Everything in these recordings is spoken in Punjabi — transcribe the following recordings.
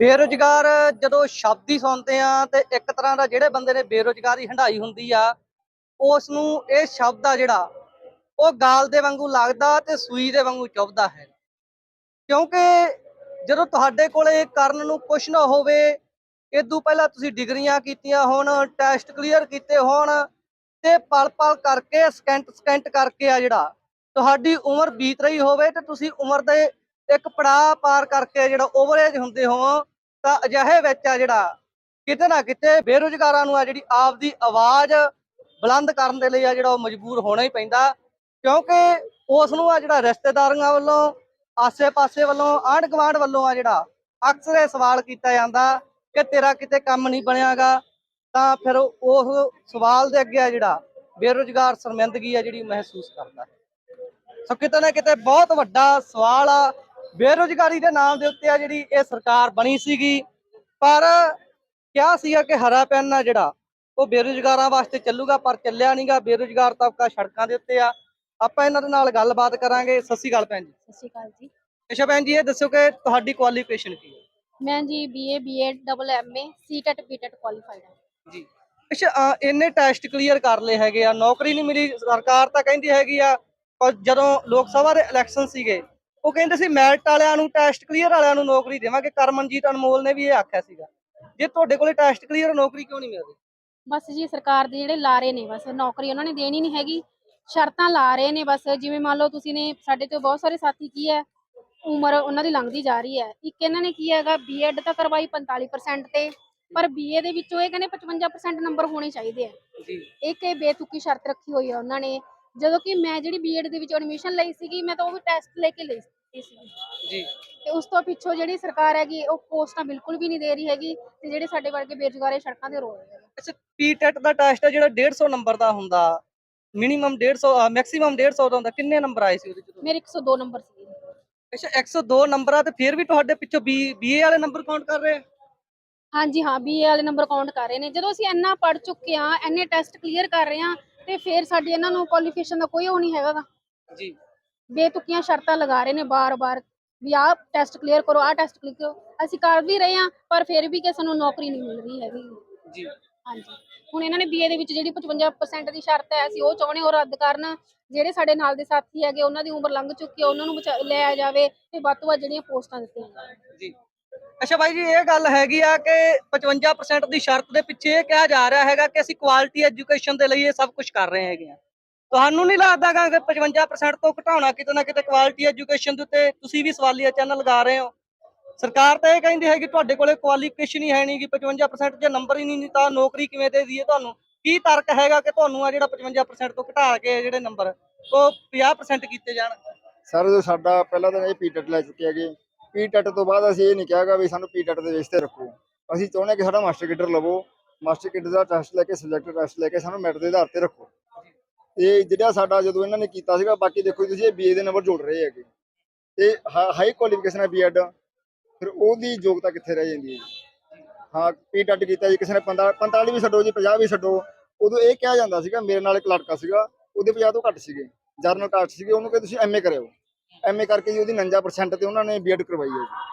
ਬੇਰੁਜ਼ਗਾਰ ਜਦੋਂ ਸ਼ਬਦ ਹੀ ਸੁਣਦੇ ਆ ਤੇ ਇੱਕ ਤਰ੍ਹਾਂ ਦਾ ਜਿਹੜੇ ਬੰਦੇ ਨੇ ਬੇਰੁਜ਼ਗਾਰੀ ਹੰਢਾਈ ਹੁੰਦੀ ਆ ਉਸ ਨੂੰ ਇਹ ਸ਼ਬਦ ਆ ਜਿਹੜਾ, ਉਹ ਗਾਲ ਦੇ ਵਾਂਗੂ ਲੱਗਦਾ ਤੇ ਸੂਈ ਦੇ ਵਾਂਗੂ ਚੁੱਭਦਾ ਹੈ। ਕਿਉਂਕਿ ਜਦੋਂ ਤੁਹਾਡੇ ਕੋਲੇ ਕਰਨ ਨੂੰ ਕੁਝ ਨਾ ਹੋਵੇ ਇਦੋਂ ਪਹਿਲਾਂ ਤੁਸੀਂ ਡਿਗਰੀਆਂ ਕੀਤੀਆਂ ਹੋਣ ਟੈਸਟ ਕਲੀਅਰ ਕੀਤੇ ਹੋਣ ਤੇ ਪਲ ਪਲ ਕਰਕੇ ਸਕਿੰਟ ਸਕਿੰਟ ਕਰਕੇ ਆ ਜਿਹੜਾ, ਤੁਹਾਡੀ ਉਮਰ ਬੀਤ ਰਹੀ ਹੋਵੇ ਤੇ ਤੁਸੀਂ ਉਮਰ ਦੇ ਇੱਕ ਪੜਾਅ ਪਾਰ ਕਰਕੇ ਜਿਹੜਾ ਓਵਰਏਜ ਹੁੰਦੇ ਹੋ ਤਾਂ ਅਜਿਹੇ ਵਿੱਚ ਆ ਜਿਹੜਾ ਕਿਤੇ ਨਾ ਕਿਤੇ ਬੇਰੁਜ਼ਗਾਰਾਂ ਨੂੰ ਆ ਜਿਹੜੀ ਆਪਦੀ ਆਵਾਜ਼ ਬੁਲੰਦ ਕਰਨ ਦੇ ਲਈ ਆ ਜਿਹੜਾ ਉਹ ਮਜਬੂਰ ਹੋਣਾ ਹੀ ਪੈਂਦਾ, ਕਿਉਂਕਿ ਉਸ ਨੂੰ ਆ ਜਿਹੜਾ ਰਿਸ਼ਤੇਦਾਰਾਂ ਵੱਲੋਂ, ਆਸੇ-ਪਾਸੇ ਵੱਲੋਂ ਆਂਢ ਗੁਆਂਢ ਵੱਲੋਂ ਆ ਜਿਹੜਾ ਅਕਸਰ ਇਹ ਸਵਾਲ ਕੀਤਾ ਜਾਂਦਾ ਕਿ ਤੇਰਾ ਕਿਤੇ ਕੰਮ ਨਹੀਂ ਬਣਿਆਗਾ, ਤਾਂ ਫਿਰ ਉਸ ਸਵਾਲ ਦੇ ਅੱਗੇ ਆ ਜਿਹੜਾ ਬੇਰੁਜ਼ਗਾਰ ਸ਼ਰਮਿੰਦਗੀ ਆ ਜਿਹੜੀ ਮਹਿਸੂਸ ਕਰਦਾ। ਸੋ ਕਿਤੇ ਨਾ ਕਿਤੇ ਬਹੁਤ ਵੱਡਾ ਸਵਾਲ ਆ ਬੇਰੁਜ਼ਗਾਰੀ ਦੇ ਨਾਮ ਦੇ ਉੱਤੇ ਆ ਜਿਹੜੀ ਇਹ ਸਰਕਾਰ ਬਣੀ ਸੀਗੀ। ਪਰ ਕਿਹਾ ਸੀਗਾ ਕਿ ਹਰਾ ਪੈਨ ਆ ਜਿਹੜਾ ਉਹ ਬੇਰੁਜ਼ਗਾਰਾਂ ਵਾਸਤੇ ਚੱਲੂਗਾ ਪਰ ਚੱਲਿਆ ਨਹੀਂਗਾ ਬੇਰੁਜ਼ਗਾਰ ਤਬਕਾ ਸੜਕਾਂ ਦੇ ਉੱਤੇ ਆ। ਆਪਾਂ ਇਹਨਾਂ ਦੇ ਨਾਲ ਗੱਲਬਾਤ ਕਰਾਂਗੇ। ਸਤਿ ਸ਼੍ਰੀ ਅਕਾਲ ਭੈਣ ਜੀ। ਸਤਿ ਸ਼੍ਰੀ ਅਕਾਲ ਜੀ। ਅੱਛਾ ਭੈਣ ਜੀ ਇਹ ਦੱਸੋ ਕਿ ਤੁਹਾਡੀ ਕੁਆਲੀਫਿਕੇਸ਼ਨ ਕੀ ਹੈ? ਮੈਂ ਜੀ BA BEd double MA CTET BTET qualified ਹਾਂ। ਜੀ। ਅੱਛਾ ਅਹ ਇੰਨੇ ਟੈਸਟ ਕਲੀਅਰ ਕਰ ਲਏ ਹੈਗੇ ਆ। ਨੌਕਰੀ ਨਹੀਂ ਮਿਲੀ। ਸਰਕਾਰ ਤਾਂ ਕਹਿੰਦੀ ਹੈਗੀ ਆ ਪਰ ਜਦੋਂ ਲੋਕ ਸਭਾ ਦੇ ਇਲੈਕਸ਼ਨ ਸੀਗੇ ਉਹ ਕਹਿੰਦੇ ਸੀ ਮੈਰਿਟ ਵਾਲਿਆਂ ਨੂੰ ਟੈਸਟ ਕਲੀਅਰ ਵਾਲਿਆਂ ਨੂੰ ਨੌਕਰੀ ਦੇਵਾਂਗੇ। ਕਰਮਨਜੀਤ ਅਨਮੋਲ ਨੇ ਵੀ ਇਹ ਆਖਿਆ ਸੀਗਾ। ਜੇ ਤੁਹਾਡੇ ਕੋਲੇ ਟੈਸਟ ਕਲੀਅਰ ਨੌਕਰੀ ਕਿਉਂ ਨਹੀਂ ਮਿਲ ਰਹੀ ਬਸ ਜੀ ਸਰਕਾਰ ਦੇ ਜਿਹੜੇ ਲਾਰੇ ਨੇ ਬਸ ਨੌਕਰੀ ਉਹਨਾਂ ਨੇ ਦੇਣੀ ਨਹੀਂ ਹੈਗੀ। ਸ਼ਰਤਾਂ ਲਾ ਰਹੇ ਨੇ ਬਸ। ਜਿਵੇਂ ਮੰਨ ਲਓ ਤੁਸੀਂ ਨੇ ਸਾਡੇ ਤੋਂ ਬਹੁਤ ਸਾਰੇ ਸਾਥੀ ਕੀ ਹੈ ਉਮਰ ਉਹਨਾਂ ਦੀ ਲੰਘਦੀ ਜਾ ਰਹੀ ਹੈ। ਇੱਕ ਇਹਨਾਂ ਨੇ ਕੀ ਹੈਗਾ ਬੀਐਡ ਤਾਂ ਕਰਵਾਈ 45% ਤੇ ਪਰ ਬੀਏ ਦੇ ਵਿੱਚੋਂ ਇਹ ਕਹਿੰਦੇ 55% ਨੰਬਰ ਹੋਣੇ ਚਾਹੀਦੇ ਆ। ਜੀ। ਇੱਕ ਇਹ ਬੇਤੁਕੀ ਸ਼ਰਤ ਰੱਖੀ ਹੋਈ ਹੈ ਉਹਨਾਂ ਨੇ। ਜਦੋਂ ਕਿ ਮੈਂ ਜਿਹੜੀ ਬੀਐਡ ਦੇ ਵਿੱਚ ਐਡਮਿਸ਼ਨ ਲਈ ਸੀਗੀ ਮੈਂ ਤਾਂ ਉਹ ਵੀ ਟੈਸਟ ਲੈ ਕੇ ਲਈ ਸੀ ਜੀ। ਤੇ ਉਸ ਤੋਂ ਪਿੱਛੋਂ ਜਿਹੜੀ ਸਰਕਾਰ ਹੈਗੀ ਉਹ ਪੋਸਟਾਂ ਬਿਲਕੁਲ ਵੀ ਨਹੀਂ ਦੇ ਰਹੀ ਹੈਗੀ ਤੇ ਜਿਹੜੇ ਸਾਡੇ ਵਰਗੇ ਬੇਰੁਜ਼ਗਾਰ ਸੜਕਾਂ ਤੇ ਰੋ ਰਹੇ ਹੈਗੇ ਅੱਛਾ ਪੀਟੈਟ ਦਾ ਟੈਸਟ ਹੈ ਜਿਹੜਾ 150 ਨੰਬਰ ਦਾ ਹੁੰਦਾ ਮਿਨੀਮਮ 150 ਮੈਕਸਿਮਮ 150 ਦਾ ਹੁੰਦਾ ਕਿੰਨੇ ਨੰਬਰ ਆਏ ਸੀ ਉਹਦੇ ਚ? ਮੇਰੇ 102 ਨੰਬਰ ਸੀ ਅੱਛਾ 102 ਨੰਬਰ ਆ ਤੇ ਫਿਰ ਵੀ ਤੁਹਾਡੇ ਪਿੱਛੋਂ ਬੀ ਬੀਏ ਵਾਲੇ ਨੰਬਰ ਕਾਊਂਟ ਕਰ ਰਹੇ ਹਾਂਜੀ ਹਾਂ ਬੀਏ ਵਾਲੇ ਨੰਬਰ ਕਾਊਂਟ ਕਰ ਰਹੇ ਨੇ। ਜਦੋਂ ਅਸੀਂ ਇੰਨਾ ਪੜ ਚੁੱਕੇ ਆ ਇੰਨੇ ਟੈਸਟ ਕਲੀਅਰ ਕਰ ਰਹੇ ਆ ਤੇ ਫਿਰ ਸਾਡੀ ਇਹਨਾਂ ਨੂੰ ਕੁਆਲੀਫਿਕੇਸ਼ਨ ਦਾ ਕੋਈ ਉਹ ਨਹੀਂ ਹੈਗਾ ਗਾ। ਜੀ। ਬੇਤੁਕੀਆਂ ਸ਼ਰਤਾਂ ਲਗਾ ਰਹੇ ਨੇ ਬਾਰ-ਬਾਰ ਵੀ ਆਹ ਟੈਸਟ ਕਲੀਅਰ ਕਰੋ ਆਹ ਟੈਸਟ ਕਲੀਅਰ ਕਰੋ। ਅਸੀਂ ਕਰ ਵੀ ਰਹੇ ਆ ਪਰ ਫਿਰ ਵੀ ਕਿ ਸਾਨੂੰ ਨੌਕਰੀ ਨਹੀਂ ਮਿਲ ਰਹੀ ਹੈਗੀ। ਜੀ। ਹਾਂਜੀ। ਹੁਣ ਇਹਨਾਂ ਨੇ ਬੀਏ ਦੇ ਵਿੱਚ ਜਿਹੜੀ 55% ਦੀ ਸ਼ਰਤ ਹੈ ਅਸੀਂ ਉਹ ਚਾਹੁੰਦੇ ਉਹ ਰੱਦ ਕਰਨ। ਜਿਹੜੇ ਸਾਡੇ ਨਾਲ ਦੇ ਸਾਥੀ ਹੈਗੇ ਉਹਨਾਂ ਦੀ ਉਮਰ ਲੰਘ ਚੁੱਕੀ ਹੈ ਉਹਨਾਂ ਨੂੰ ਬਚਾ- ਲਿਆ ਜਾਵੇ ਤੇ ਵੱਧ ਤੋਂ ਵੱਧ ਜਿਹੜੀਆਂ ਪੋਸਟਾਂ ਦਿੱਤੀਆਂ ਜਾਣ। ਜੀ। ਅੱਛਾ ਬਾਈ ਜੀ, ਇਹ ਗੱਲ ਹੈਗੀ ਆ ਕਿ 55% ਦੀ ਸ਼ਰਤ ਦੇ ਪਿੱਛੇ ਇਹ ਕਿਹਾ ਜਾ ਰਿਹਾ ਹੈਗਾ ਕਿ ਅਸੀਂ ਕੁਆਲਿਟੀ ਐਜੂਕੇਸ਼ਨ ਦੇ ਲਈ ਇਹ ਸਭ ਕੁਝ ਕਰ ਰਹੇ ਹੈਗੇ ਆ। ਤੁਹਾਨੂੰ ਨਹੀਂ ਲੱਗਦਾ ਗਾ ਕਿ 55% ਤੋਂ ਘਟਾਉਣਾ ਕਿਤੇ ਨਾ ਕਿਤੇ ਕੁਆਲਿਟੀ ਐਜੂਕੇਸ਼ਨ ਦੇ ਉੱਤੇ ਤੁਸੀਂ ਵੀ ਸਵਾਲੀਆ ਚੈਨਲ ਲਗਾ ਰਹੇ ਹੋ? ਸਰਕਾਰ ਤਾਂ ਇਹ ਕਹਿੰਦੀ ਹੈ ਕਿ ਤੁਹਾਡੇ ਕੋਲੇ ਕੁਆਲੀਫਿਕੇਸ਼ਨ ਹੀ ਹੈ ਨਹੀਂ ਕਿ 55% ਜੇ ਨੰਬਰ ਹੀ ਨਹੀਂ, ਤਾਂ ਨੌਕਰੀ ਕਿਵੇਂ ਦੇ ਦਈਏ ਤੁਹਾਨੂੰ? ਕੀ ਤਰਕ ਹੈਗਾ ਕਿ ਤੁਹਾਨੂੰ ਆ ਜਿਹੜਾ 55% ਤੋਂ ਘਟਾ ਕੇ ਜਿਹੜੇ ਨੰਬਰ ਉਹ 50% ਕੀਤੇ ਜਾਣ? ਸਰ ਸਾਡਾ ਪਹਿਲਾਂ ਤਾਂ ਇਹ ਪੀਟੈਟ ਲੈ ਚੁੱਕੇ ਹੈਗੇ। ਪੀਟੈਟ ਤੋਂ ਬਾਅਦ ਅਸੀਂ ਇਹ ਨਹੀਂ ਕਿਹਾਗਾ ਵੀ ਸਾਨੂੰ ਪੀਟੈਟ ਦੇ ਵਿੱਚ ਤੇ ਰੱਖੋ। ਅਸੀਂ ਚਾਹੁੰਦੇ ਹਾਂ ਕਿ ਸਾਡਾ ਮਾਸਟਰ ਕਿਡਰ ਲਵੋ, ਮਾਸਟਰ ਕਿਡਰ ਦਾ ਟੈਸਟ ਲੈ ਕੇ ਸਬਜੈਕਟ ਟੈਸਟ ਲੈ ਕੇ ਸਾਨੂੰ ਮੈਟ ਦੇ ਆਧਾਰ ਤੇ ਰੱਖੋ। ਤੇ ਜਿਹੜਾ ਸਾਡਾ ਜਦੋਂ ਇਹਨਾਂ ਨੇ ਕੀਤਾ ਸੀਗਾ, ਬਾਕੀ ਦੇਖੋ ਤੁਸੀਂ ਇਹ ਬੀਏ ਦੇ ਨੰਬਰ ਜੋੜ ਰਹੇ ਹੈਗੇ। ਤੇ ਹਾਈ ਕੁਆਲੀਫਿਕੇਸ਼ਨ ਹੈ ਬੀਐਡ ਫਿਰ ਉਹਦੀ ਯੋਗਤਾ ਕਿੱਥੇ ਰਹਿ ਜਾਂਦੀ ਹੈ ਜੀ? ਹਾਂ ਪੀਟੈਟ ਕੀਤਾ ਜੀ, ਕਿਸੇ ਨੇ 45 45 ਵੀ ਛੱਡੋ ਜੀ 50 ਵੀ ਛੱਡੋ। ਉਦੋਂ ਇਹ ਕਿਹਾ ਜਾਂਦਾ ਸੀਗਾ, ਮੇਰੇ ਨਾਲ ਇੱਕ ਲੜਕਾ ਸੀਗਾ, ਉਹਦੇ 50 ਤੋਂ ਘੱਟ ਸੀਗੇ। ਜਰਨਲ ਕਾਸਟ ਸੀਗੇ, ਉਹਨੂੰ ਕਿ ਤੁਸੀਂ ਐਮਏ ਕਰਿਓ। ਐਮਏ ਕਰਕੇ ਜੀ ਉਹਦੀ 49% ਤੇ ਉਹਨਾਂ ਨੇ ਬੀਐਡ ਕਰਵਾਈ ਹੈ ਜੀ।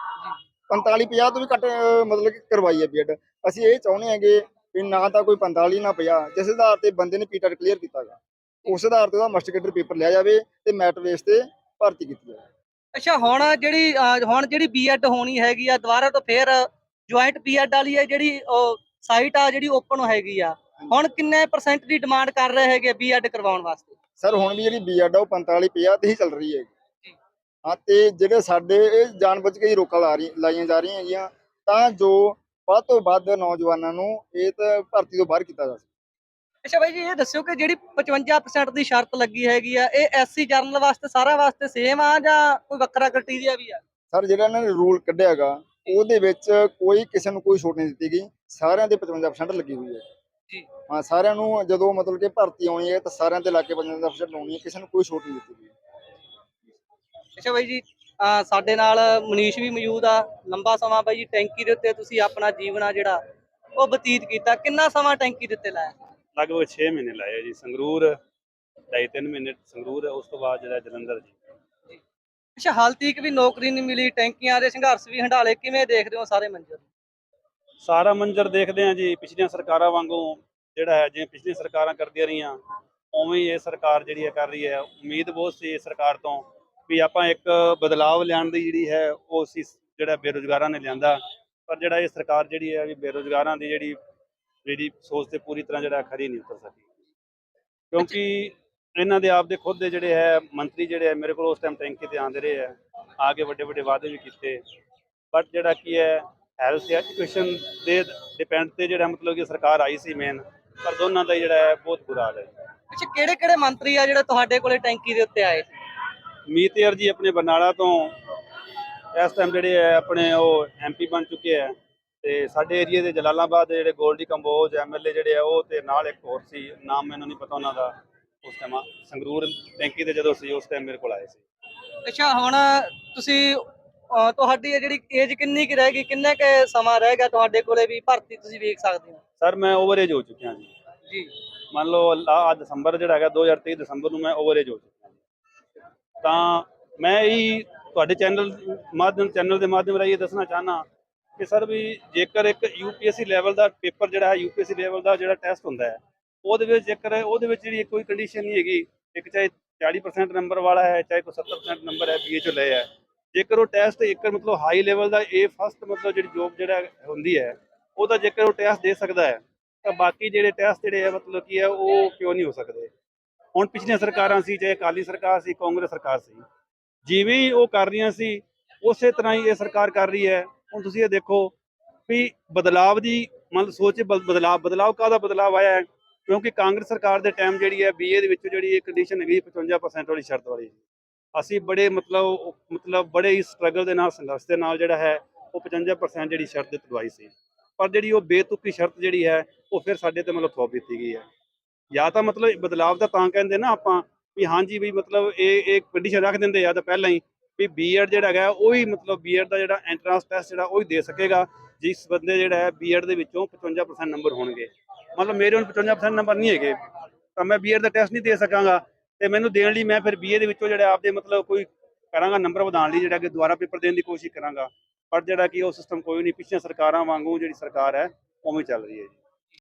45 50 ਤੋਂ ਵੀ ਘੱਟ ਮਤਲਬ ਕਿ ਕਰਵਾਈ ਹੈ ਬੀਐਡ ਅਸੀਂ ਇਹ ਚਾਹੁੰਦੇ ਹਾਂਗੇ ਵੀ ਨਾ ਤਾਂ ਕੋਈ 45 ਨਾ 50 ਜਿਸ ਆਧਾਰ ਤੇ ਬੰਦੇ ਨੇ ਪੀਟੈਟ ਕਲੀਅਰ ਕੀਤਾਗਾ ਉਸ ਆਧਾਰ ਤੇ ਉਹਦਾ ਮਾਸਟਰ ਕੇਡਰ ਪੇਪਰ ਲਿਆ ਜਾਵੇ ਤੇ ਮੈਟ ਬੇਸ ਤੇ ਭਰਤੀ ਕੀਤੀ ਜਾਵੇ। ਅੱਛਾ ਹੁਣ ਜਿਹੜੀ ਹੁਣ ਜਿਹੜੀ ਬੀਐਡ ਹੋਣੀ ਹੈਗੀ ਆ ਦੁਬਾਰਾ ਤੋਂ ਫੇਰ ਜੁਆਇੰਟ ਬੀਐਡ ਵਾਲੀ ਹੈ ਜਿਹੜੀ ਸਾਈਟ ਆ ਜਿਹੜੀ ਓਪਨ ਹੈਗੀ ਆ ਹੁਣ ਕਿੰਨੇ ਪਰਸੈਂਟ ਦੀ ਡਿਮਾਂਡ ਕਰ ਰਹੇ ਹੈਗੇ ਬੀਐਡ ਕਰਵਾਉਣ ਵਾਸਤੇ? ਸਰ ਹੁਣ ਵੀ ਜਿਹੜੀ ਬੀਐਡ ਆ ਉਹ 45 50 ਤੇ ਹੀ ਚੱਲ ਰਹੀ ਹੈ। ਹਾਂ ਤੇ ਜਿਹੜੇ ਸਾਡੇ ਇਹ ਜਾਣਬੁੱਝ ਕੇ ਹੀ ਰੋਕਾਂ ਲਾ ਰਹੀ ਲਾਈਆਂ ਜਾ ਰਹੀਆਂ ਹੈਗੀਆਂ ਤਾਂ ਜੋ ਵੱਧ ਤੋਂ ਵੱਧ ਨੌਜਵਾਨਾਂ ਨੂੰ ਇਹ ਤਾਂ ਭਰਤੀ ਤੋਂ ਬਾਹਰ ਕੀਤਾ ਜਾ ਸਕੇ। ਅੱਛਾ ਬਾਈ ਜੀ ਇਹ ਦੱਸਿਓ ਕਿ ਜਿਹੜੀ 55% ਦੀ ਸ਼ਰਤ ਲੱਗੀ ਹੈਗੀ ਆ ਇਹ ਐਸਸੀ ਜਰਨਲ ਵਾਸਤੇ ਸਾਰਾ ਵਾਸਤੇ ਸੇਮ ਆ ਜਾਂ ਕੋਈ ਵੱਖਰਾ ਕ੍ਰਾਈਟੇਰੀਆ ਵੀ ਆ? ਸਰ ਜਿਹੜਾ ਇਹਨਾਂ ਨੇ ਰੂਲ ਕੱਢਿਆਗਾ ਉਹਦੇ ਵਿੱਚ ਕੋਈ ਕਿਸੇ ਨੂੰ ਕੋਈ ਛੋਟ ਨਹੀਂ ਦਿੱਤੀ ਗਈ ਸਾਰਿਆਂ ਦੇ 55% ਲੱਗੀ ਹੋਈ ਹੈ। ਜੀ। ਹਾਂ ਸਾਰਿਆਂ ਨੂੰ ਜਦੋਂ ਮਤਲਬ ਕਿ ਭਰਤੀ ਆਉਣੀ ਹੈ ਤਾਂ ਸਾਰਿਆਂ ਦੇ ਲਾ ਕੇ 55% ਲਾਉਣੀ ਹੈ ਕਿਸੇ ਨੂੰ ਕੋਈ ਛੋਟ ਨਹੀਂ ਦਿੱਤੀ ਗਈ। ਅੱਛਾ ਬਾਈ ਜੀ ਅਹ ਸਾਡੇ ਨਾਲ ਮਨੀਸ਼ ਵੀ ਮੌਜੂਦ ਆ। ਲੰਬਾ ਸਮਾਂ ਬਾਈ ਜੀ ਟੈਂਕੀ ਦੇ ਉੱਤੇ ਤੁਸੀਂ ਆਪਣਾ ਜੀਵਨ ਆ ਜਿਹੜਾ ਉਹ ਬਤੀਤ ਕੀਤਾ। ਕਿੰਨਾ ਸਮਾਂ ਟੈਂਕੀ ਦੇ ਉੱਤੇ ਲਾਇਆ? ਲਗਭਗ 6 ਮਹੀਨੇ ਲਾਏ ਆ ਜੀ। ਸੰਗਰੂਰ ਢਾਈ ਤਿੰਨ ਮਹੀਨੇ ਸੰਗਰੂਰ ਉਸ ਤੋਂ ਬਾਅਦ ਜਿਹੜਾ ਜਲੰਧਰ ਜੀ। ਅੱਛਾ ਹਾਲ ਤੀਕ ਵੀ ਨੌਕਰੀ ਨਹੀਂ ਮਿਲੀ ਟੈਂਕੀਆਂ ਦੇ ਸੰਘਰਸ਼ ਵੀ ਹੰਡਾਲੇ ਕਿਵੇਂ ਦੇਖਦੇ ਹੋ ਸਾਰੇ ਮੰਜ਼ਰ ਸਾਰਾ ਮੰਜ਼ਰ ਦੇਖਦੇ ਹਾਂ ਜੀ। ਪਿਛਲੀਆਂ ਸਰਕਾਰਾਂ ਵਾਂਗੂ ਜਿਹੜਾ ਹੈ ਜਿਵੇਂ ਪਿਛਲੀਆਂ ਸਰਕਾਰਾਂ ਕਰਦੀਆਂ ਰਹੀਆਂ ਉਵੇਂ ਹੀ ਇਹ ਸਰਕਾਰ ਜਿਹੜੀ ਹੈ ਕਰ ਰਹੀ ਹੈ। ਉਮੀਦ ਬਹੁਤ ਸੀ ਇਸ ਸਰਕਾਰ ਤੋਂ ਵੀ ਆਪਾਂ ਇੱਕ ਬਦਲਾਵ ਲਿਆਉਣ ਦੀ ਜਿਹੜੀ ਹੈ, ਉਹ ਅਸੀਂ ਜਿਹੜਾ ਬੇਰੁਜ਼ਗਾਰਾਂ ਨੇ ਲਿਆਂਦਾ। ਪਰ ਜਿਹੜਾ ਇਹ ਸਰਕਾਰ ਜਿਹੜੀ ਹੈ, ਵੀ ਬੇਰੁਜ਼ਗਾਰਾਂ ਦੀ ਜਿਹੜੀ ਜਿਹੜੀ ਸੋਚ ਤੇ ਪੂਰੀ ਤਰ੍ਹਾਂ ਜਿਹੜਾ ਖਰੀ ਨਹੀਂ ਉਤਰ ਸਕੀ। ਕਿਉਂਕਿ ਇਹਨਾਂ ਦੇ ਆਪ ਦੇ ਖੁਦ ਦੇ ਜਿਹੜੇ ਹੈ, ਮੰਤਰੀ ਜਿਹੜੇ ਹੈ, ਮੇਰੇ ਕੋਲ ਉਸ ਟਾਈਮ ਟੈਂਕੀ ਤੇ ਆਂਦੇ ਰਹੇ ਹੈ। ਆ ਕੇ ਵੱਡੇ ਵੱਡੇ ਵਾਅਦੇ ਵੀ ਕੀਤੇ। ਬਟ ਜਿਹੜਾ ਕੀ ਹੈ ਹੈਲਥ ਐਜੂਕੇਸ਼ਨ ਦੇ ਡਿਪੈਂਡ ਤੇ ਜਿਹੜਾ ਮਤਲਬ ਕਿ ਸਰਕਾਰ ਆਈ ਸੀ ਮੇਨ ਪਰ ਦੋਨਾਂ ਦਾ ਹੀ ਜਿਹੜਾ ਹੈ, ਬਹੁਤ ਬੁਰਾ ਹਾਲ ਹੈ। ਅੱਛਾ ਕਿਹੜੇ ਕਿਹੜੇ ਮੰਤਰੀ ਆ ਜਿਹੜਾ ਤੁਹਾਡੇ ਕੋਲੇ ਟੈਂਕੀ ਦੇ ਉੱਤੇ ਆਏ ਸੀ? ਮੀਤੇਰ ਜੀ ਆਪਣੇ ਬਰਨਾਲਾ ਤੋਂ ਇਸ ਟਾਈਮ ਜਿਹੜੇ ਹੈ ਆਪਣੇ ਉਹ ਐਮਪੀ ਬਣ ਚੁੱਕੇ ਹੈ ਤੇ ਸਾਡੇ ਏਰੀਆ ਦੇ ਜਲਾਲਾਬਾਦ ਦੇ ਜਿਹੜੇ ਗੋਲਡੀ ਕੰਬੋਜ ਐਮਐਲਏ ਜਿਹੜੇ ਆ ਉਹ ਤੇ ਨਾਲ ਇੱਕ ਹੋਰ ਸੀ ਨਾਮ ਮੈਨੂੰ ਨਹੀਂ ਪਤਾ ਉਹਨਾਂ ਦਾ ਉਸ ਟਾਈਮ ਸੰਗਰੂਰ ਟੈਂਕੀ ਤੇ ਜਦੋਂ ਸੀ ਉਸ ਟਾਈਮ ਮੇਰੇ ਕੋਲ ਆਏ ਸੀ। ਅੱਛਾ ਹੁਣ ਤੁਸੀਂ ਅਹ, ਤੁਹਾਡੀ ਇਹ ਜਿਹੜੀ ਏਜ ਕਿੰਨੀ ਕਿ ਰਹਿ ਗਈ ਕਿੰਨੇ ਕੁ ਸਮਾਂ ਰਹਿ ਗਿਆ ਤੁਹਾਡੇ ਕੋਲੇ ਵੀ ਭਰਤੀ ਤੁਸੀਂ ਵੇਖ ਸਕਦੇ ਹੋ? ਸਰ ਮੈਂ ਓਵਰਏਜ ਹੋ ਚੁੱਕਿਆ ਜੀ। ਜੀ। ਮੰਨ ਲਓ ਆ ਦਸੰਬਰ ਜਿਹੜਾ ਹੈਗਾ 2023 ਦਸੰਬਰ ਨੂੰ ਮੈਂ ਓਵਰਏਜ ਹੋ ਚੁੱਕਾ ਤਾਂ ਮੈਂ ਹੀ ਤੁਹਾਡੇ ਚੈਨਲ ਮਾਧਿਅਮ, ਚੈਨਲ ਦੇ ਮਾਧਿਅਮ ਰਾਹੀਂ ਇਹ ਦੱਸਣਾ ਚਾਹਨਾ ਕਿ ਸਰ ਵੀ ਜੇਕਰ ਇੱਕ ਯੂਪੀਐਸਸੀ ਲੈਵਲ ਦਾ ਪੇਪਰ ਜਿਹੜਾ ਹੈ ਯੂਪੀਐਸਸੀ ਲੈਵਲ ਦਾ ਜਿਹੜਾ ਟੈਸਟ ਹੁੰਦਾ ਹੈ, ਉਹਦੇ ਵਿੱਚ ਜੇਕਰ ਉਹਦੇ ਵਿੱਚ ਜਿਹੜੀ ਕੋਈ ਕੰਡੀਸ਼ਨ ਨਹੀਂ ਹੈਗੀ, ਇੱਕ ਚਾਹੇ 40% ਨੰਬਰ ਵਾਲਾ ਹੈ, ਚਾਹੇ ਕੋਈ 70% ਨੰਬਰ ਹੈ ਬੀਏ ਚੋਂ ਲਏ ਹੈ ਜੇਕਰ ਉਹ ਟੈਸਟ ਇੱਕ ਮਤਲਬ ਹਾਈ ਲੈਵਲ ਦਾ ਇਹ ਫਸਟ ਮਤਲਬ ਜਿਹੜੀ ਜੋਬ ਜਿਹੜਾ ਹੁੰਦੀ ਹੈ, ਉਹਦਾ ਜੇਕਰ ਉਹ ਟੈਸਟ ਦੇ ਸਕਦਾ ਹੈ, ਤਾਂ ਬਾਕੀ ਜਿਹੜੇ ਟੈਸਟ ਜਿਹੜੇ ਆ ਮਤਲਬ ਕੀ ਹੈ, ਉਹ ਕਿਉਂ ਨਹੀਂ ਹੋ ਸਕਦੇ? ਹੁਣ ਪਿਛਲੀਆਂ ਸਰਕਾਰਾਂ ਸੀ, ਚਾਹੇ ਅਕਾਲੀ ਸਰਕਾਰ ਸੀ, ਕਾਂਗਰਸ ਸਰਕਾਰ ਸੀ। ਜਿਵੇਂ ਹੀ ਉਹ ਕਰ ਰਹੀਆਂ ਸੀ, ਉਸੇ ਤਰ੍ਹਾਂ ਹੀ ਇਹ ਸਰਕਾਰ ਕਰ ਰਹੀ ਹੈ। ਹੁਣ ਤੁਸੀਂ ਇਹ ਦੇਖੋ ਵੀ ਬਦਲਾਵ ਦੀ ਮਤਲਬ ਸੋਚ ਬਦ- ਬਦਲਾਵ ਬਦਲਾਵ ਕਾਹਦਾ ਬਦਲਾਵ ਆਇਆ ਹੈ? ਕਿਉਂਕਿ ਕਾਂਗਰਸ ਸਰਕਾਰ ਦੇ ਟਾਈਮ ਜਿਹੜੀ ਹੈ ਬੀਏ ਦੇ ਵਿੱਚ ਜਿਹੜੀ ਇਹ ਕੰਡੀਸ਼ਨ ਹੈਗੀ 55% ਵਾਲੀ ਸ਼ਰਤ ਵਾਲੀ। ਅਸੀਂ ਬੜੇ ਮਤਲਬ ਮਤਲਬ ਬੜੇ ਹੀ ਸਟਰਗਲ ਦੇ ਨਾਲ, ਸੰਘਰਸ਼ ਦੇ ਨਾਲ ਜਿਹੜਾ ਹੈ, ਉਹ 55% ਜਿਹੜੀ ਸ਼ਰਤ ਦਿੱਤੀ ਸੀ। ਪਰ ਜਿਹੜੀ ਉਹ ਬੇਤੁਕੀ ਸ਼ਰਤ ਜਿਹੜੀ ਹੈ, ਉਹ ਫਿਰ ਸਾਡੇ ਤੇ ਮਤਲਬ ਥੋਪ ਦਿੱਤੀ ਗਈ ਹੈ। ਜਾਂ ਤਾਂ ਮਤਲਬ ਬਦਲਾਵ ਦਾ ਤਾਂ ਕਹਿੰਦੇ ਨਾ ਆਪਾਂ ਵੀ ਹਾਂਜੀ ਵੀ ਮਤਲਬ ਇਹ ਇਹ ਕੰਡੀਸ਼ਨ ਰੱਖ ਦਿੰਦੇ ਆ ਤਾਂ ਪਹਿਲਾਂ ਹੀ ਵੀ ਬੀਐਡ ਜਿਹੜਾ ਹੈਗਾ ਉਹ ਹੀ ਮਤਲਬ ਬੀਐਡ ਦਾ ਜਿਹੜਾ ਐਂਟਰੈਂਸ ਟੈਸਟ ਜਿਹੜਾ ਉਹ ਹੀ ਦੇ ਸਕੇਗਾ, ਜਿਸ ਬੰਦੇ ਜਿਹੜਾ ਹੈ ਬੀਐਡ ਦੇ ਵਿੱਚੋਂ 55% ਨੰਬਰ ਹੋਣਗੇ। ਮਤਲਬ ਮੇਰੇ ਹੁਣ 55% ਨੰਬਰ ਨਹੀਂ ਹੈਗੇ, ਤਾਂ ਮੈਂ ਬੀਐਡ ਦਾ ਟੈਸਟ ਨਹੀਂ ਦੇ ਸਕਾਂਗਾ ਤੇ ਮੈਨੂੰ ਦੇਣ ਲਈ ਮੈਂ ਫਿਰ ਬੀਏ ਦੇ ਵਿੱਚੋਂ ਜਿਹੜਾ ਆਪਦੇ ਮਤਲਬ ਕੋਈ ਕਰਾਂਗਾ ਨੰਬਰ ਵਧਾਉਣ ਲਈ ਜਿਹੜਾ ਕਿ ਦੁਬਾਰਾ ਪੇਪਰ ਦੇਣ ਦੀ ਕੋਸ਼ਿਸ਼ ਕਰਾਂਗਾ। ਪਰ ਜਿਹੜਾ ਕਿ ਉਹ ਸਿਸਟਮ ਕੋਈ ਨਹੀਂ, ਪਿਛਲੀਆਂ ਸਰਕਾਰਾਂ ਵਾਂਗੂ ਜਿਹੜੀ ਸਰਕਾਰ ਹੈ, ਉਵੇਂ ਚੱਲ ਰਹੀ ਹੈ ਜੀ।